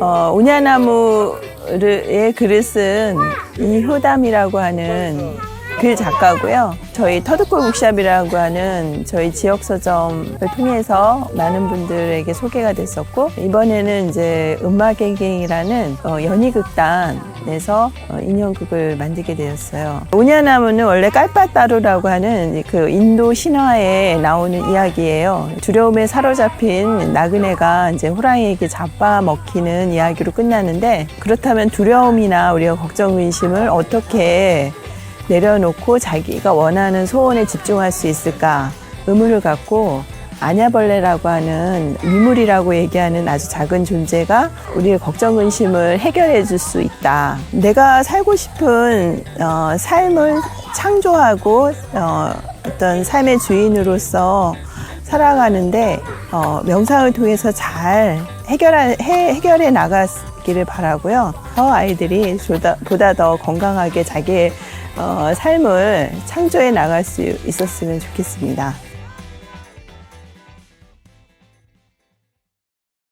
어, 오냐나무의 쓴 이효담이라고 하는 글 작가고요. 저희 터득골 북샵이라고 하는 저희 지역 서점을 통해서 많은 분들에게 소개가 됐었고 이번에는 이제 음악행갱이라는 어, 연희극단에서 어, 인형극을 만들게 되었어요. 오냐나무는 원래 깔빠따루라고 하는 그 인도 신화에 나오는 이야기예요. 두려움에 사로잡힌 나그네가 이제 호랑이에게 잡아먹히는 이야기로 끝나는데 그렇다면 두려움이나 우리가 걱정 의심을 어떻게 내려놓고 자기가 원하는 소원에 집중할 수 있을까 의문을 갖고 아냐벌레라고 하는 미물이라고 얘기하는 아주 작은 존재가 우리의 걱정 근심을 해결해 줄 수 있다. 내가 살고 싶은 어, 삶을 창조하고 어, 어떤 삶의 주인으로서 살아가는데 어, 명상을 통해서 잘 해결해, 해, 해결해 나가기를 바라고요. 더 아이들이 보다, 보다 더 건강하게 자기의 어, 삶을 창조해 나갈 수 있었으면 좋겠습니다.